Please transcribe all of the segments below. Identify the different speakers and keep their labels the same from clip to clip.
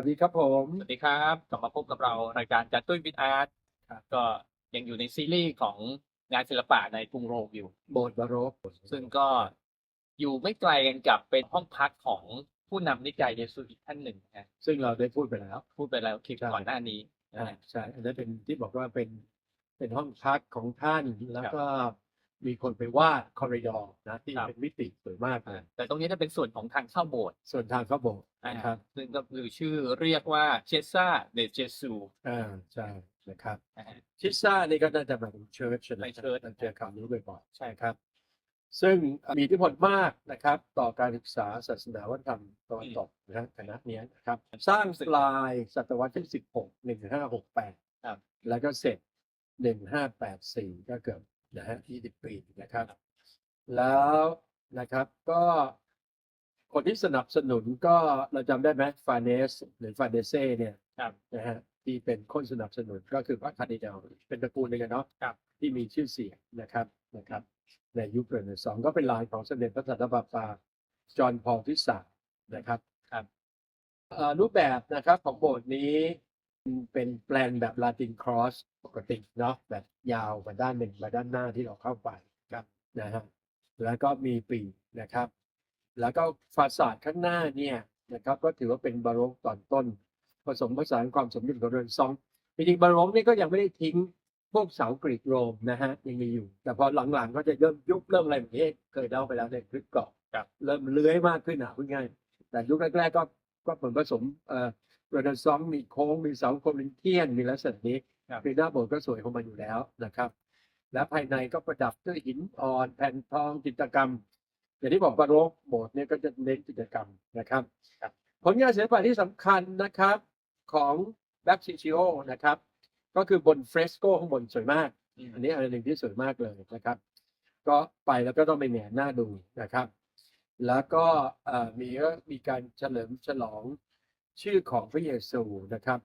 Speaker 1: วัสดีครับผม
Speaker 2: สวัสดีครับกลับมาพบกับเรารายการจัดตุ้ยวิทอาร์ตก็ยังอยู่ในซีรีส์ของงานศิลปะในกรุงโรมอยู่
Speaker 1: โบสถ์บาโรก
Speaker 2: ซึ่งก็อยู่ไม่ไกลกันกับเป็นห้องพักของผู้นำนิกายเยซูอีกท่านหนึ่งนะ
Speaker 1: ซึ่งเราได้พูดไปแล้ว
Speaker 2: พูดไปแล้วคลิป
Speaker 1: ใช่
Speaker 2: ก่อนหน้านี้นะ
Speaker 1: อ่า
Speaker 2: ฮะ
Speaker 1: ใช่อันนั้นเป็นที่บอกว่าเป็นเป็นห้องพักของท่านแล้วก็ มีคนไปวาดคอริดอร์นะที่
Speaker 2: ครับ
Speaker 1: เป็นมิติสวยมากเล
Speaker 2: อ่ายแต่ตรงนี้จะเป็นส่วนของทางเข้าโบสถ์
Speaker 1: ส่วนทางเข้าโบสถ์
Speaker 2: นะ
Speaker 1: นะ
Speaker 2: ค
Speaker 1: ค
Speaker 2: รั
Speaker 1: รั
Speaker 2: บบซึ่งก็คือชื่อเรียกว่าเชซ่าเดเจซู
Speaker 1: อ่าใช่นะครับ
Speaker 2: นะฮะ
Speaker 1: ชิซ่านี่ก็น่าจะมาถึงเชิร์ช
Speaker 2: ไป
Speaker 1: นะ
Speaker 2: church
Speaker 1: เราเจอคำนี้บ่อยๆ ใช่ครับ ซึ่งมีอิทธิพลมากนะครับ ต่อการศึกษาศาสนาวัฒนธรรมตะวันตกนะฮะคณะเนี้ยนะครับ สร้างปลายศตวรรษที่ 16 1568
Speaker 2: ครับ
Speaker 1: แล้วก็เสร็จ 1584 ก็เกือบ นะฮะ20ปีนะครับ แล้วนะครับก็คนที่สนับสนุนก็เราจำได้ไหมฟาเนสหรือฟาเนเซ่เนี่ย
Speaker 2: ครับ
Speaker 1: นะฮะที่เป็นคนสนับสนุนก็คือพระคาร์ดินัลเป็นตระกูลหนึงอะเนาะ
Speaker 2: ครับ
Speaker 1: ที่มีชื่อเสียงนะครับนะครับในยุคเรเนซองส์ก็เป็นลายของสมเด็จพระสันตะปาปาจอห์นพอลที่สามนะครับ
Speaker 2: ครับ
Speaker 1: เอ่อรูปแบบนะครับของโบสถ์นี้ เป็นแปลนแบบลาตินครอสปกติเนาะแบบยาวมาด้านหนึ่งมาด้านหน้าที่เราเข้าไปครับนะฮะแล้วก็มีปีนะครับ แล้วก็ฟาสาดข้างหน้าเนี่ยนะครับก็ถือว่าเป็นบาโรกตอนต้น ผสมผสานความสมดุลของเรือนซองจริงๆบาโรกนี่ก็ยังไม่ได้ทิ้งพวกเสากรีกโรมนะฮะยังมีอยู่ แต่พอหลังๆก็จะเริ่มยุบเริ่มอะไรแบบนี้เคยเล่าไปแล้วในคลิปก่อน
Speaker 2: ครับ
Speaker 1: เริ่มเลื้อยมากขึ้นอะพูดง่ายแต่ยุคแรกๆก็ก็เหมือนผสมเอ่อ เรเนซองส์มีโค้งมีเสาโคลินเทียนมีลักษณะนี้
Speaker 2: ครับ
Speaker 1: คือหน้าโบสถ์ก็สวยของมันอยู่แล้วนะครับ และภายในก็ประดับด้วยหินอ่อนแผ่นทองจิตรกรรม อย่างที่บอกบาโรกโบสถ์เนี่ยก็จะเน้นจิตรกรรมนะครับผลงานศิลปะที่สำคัญนะครับของแบ็กซิชิโอนะครับ ก็คือบนเฟรสโกข้างบนสวยมาก อันนี้อันหนึ่งที่สวยมากเลยนะครับ ก็ไปแล้วก็ต้องไปแหงนหน้าดูนะครับ แล้วก็เอ่อมีก็มีการเฉลิมฉลอง ชื่อของพระเยซูนะครับ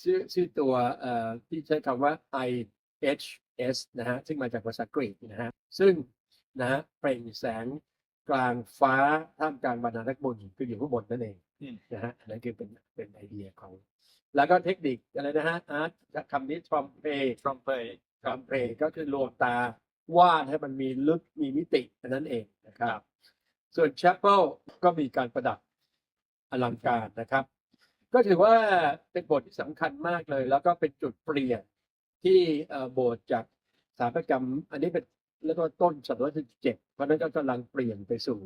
Speaker 1: ชื่อชื่อตัวเอ่อที่ใช้คำว่า IHS นะฮะซึ่งมาจากภาษากรีกนะฮะซึ่งนะฮะเปล่งแสงกลางฟ้าท่ามกลางบรรดานักบุญคืออยู่ข้างบนนั่นเอง
Speaker 2: อืม
Speaker 1: นะฮะอันนั้นคือเป็นเป็นไอเดียของ แล้วก็เทคนิคอะไรนะฮะอาร์ตคำนี้ทรอมเพ
Speaker 2: ทรอมเพย์
Speaker 1: ทรอมเพก็คือลวงตาวาดให้มันมีลึกมีมิติอันนั้นเองนะครับ
Speaker 2: ครับ
Speaker 1: ส่วน Chapel ก็มีการประดับ อลังการนะครับ ก็ถือว่าเป็นบทที่สำคัญมากเลย แล้วก็เป็นจุดเปลี่ยนที่โบสถ์จากสถาปัตยกรรม อันนี้เป็นเรียกว่าต้นศตวรรษที่เจ็ดเพราะนั้นก็กำลังเปลี่ยนไปสู่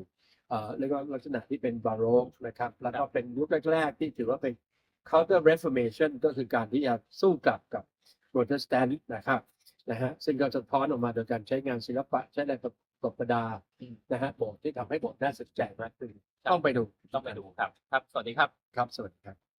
Speaker 1: เอ่อเรียกว่าลักษณะที่เป็นบาโรกนะครับ แล้วก็เป็นยุคแรก ๆ ที่ถือว่าเป็น counter reformation ก็คือการที่จะสู้กลับกับโปรเตสแตนต์นะครับ นะฮะซึ่งก็สะท้อนออกมาโดยการใช้งานศิลปะ ใช้แรงประประดา
Speaker 2: อืม
Speaker 1: นะฮะโบสถ์ที่ทำให้โบสถ์น่าสนใจมากขึ้นต้องไปดู
Speaker 2: ต้องไปดูครับ ครับ สวัสดีครับ
Speaker 1: ครับ สวัสดีครับ